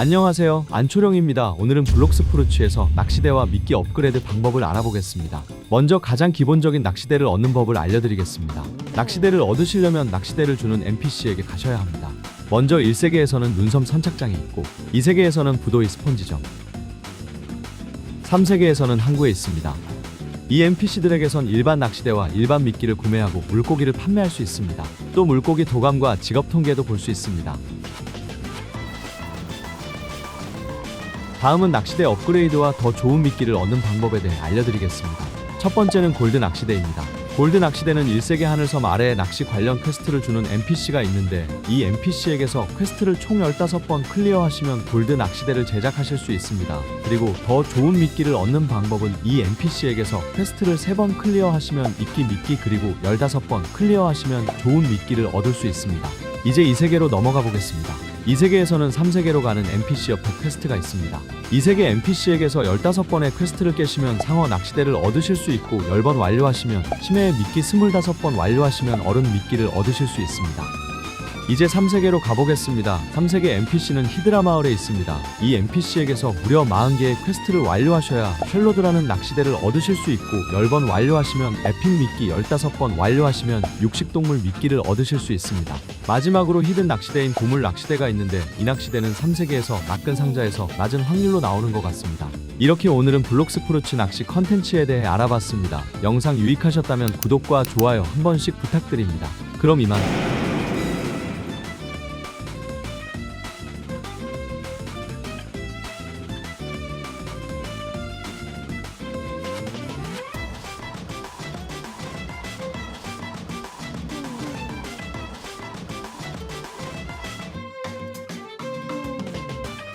안녕하세요. 안초령입니다. 오늘은 블록스프루츠에서 낚시대와 미끼 업그레이드 방법을 알아보겠습니다. 먼저 가장 기본적인 낚시대를 얻는 법을 알려드리겠습니다. 낚시대를 얻으시려면 낚시대를 주는 NPC에게 가셔야 합니다. 먼저 1세계에서는 눈섬 선착장이 있고 2세계에서는 부도의 스폰지점 3세계에서는 항구에 있습니다. 이 NPC들에게선 일반 낚시대와 일반 미끼를 구매하고 물고기를 판매할 수 있습니다. 또 물고기 도감과 직업 통계도 볼 수 있습니다. 다음은 낚시대 업그레이드와 더 좋은 미끼를 얻는 방법에 대해 알려드리겠습니다. 첫 번째는 골드 낚시대입니다. 골드 낚시대는 1세계 하늘섬 아래에 낚시 관련 퀘스트를 주는 NPC가 있는데 이 NPC에게서 퀘스트를 총 15번 클리어하시면 골드 낚시대를 제작하실 수 있습니다. 그리고 더 좋은 미끼를 얻는 방법은 이 NPC에게서 퀘스트를 3번 클리어하시면 이끼 미끼 그리고 15번 클리어하시면 좋은 미끼를 얻을 수 있습니다. 이제 이 세계로 넘어가 보겠습니다. 이 세계에서는 3세계로 가는 NPC 옆에 퀘스트가 있습니다. 이 세계 NPC에게서 15번의 퀘스트를 깨시면 상어 낚시대를 얻으실 수 있고 10번 완료하시면 심해의 미끼 25번 완료하시면 얼음 미끼를 얻으실 수 있습니다. 이제 3세계로 가보겠습니다. 3세계 NPC는 히드라 마을에 있습니다. 이 NPC에게서 무려 40개의 퀘스트를 완료하셔야 쉘로드라는 낚시대를 얻으실 수 있고 10번 완료하시면 에픽 미끼 15번 완료하시면 육식동물 미끼를 얻으실 수 있습니다. 마지막으로 히든 낚시대인 보물 낚시대가 있는데 이 낚시대는 3세계에서 낚은 상자에서 낮은 확률로 나오는 것 같습니다. 이렇게 오늘은 블록스프루츠 낚시 컨텐츠에 대해 알아봤습니다. 영상 유익하셨다면 구독과 좋아요 한 번씩 부탁드립니다. 그럼 이만.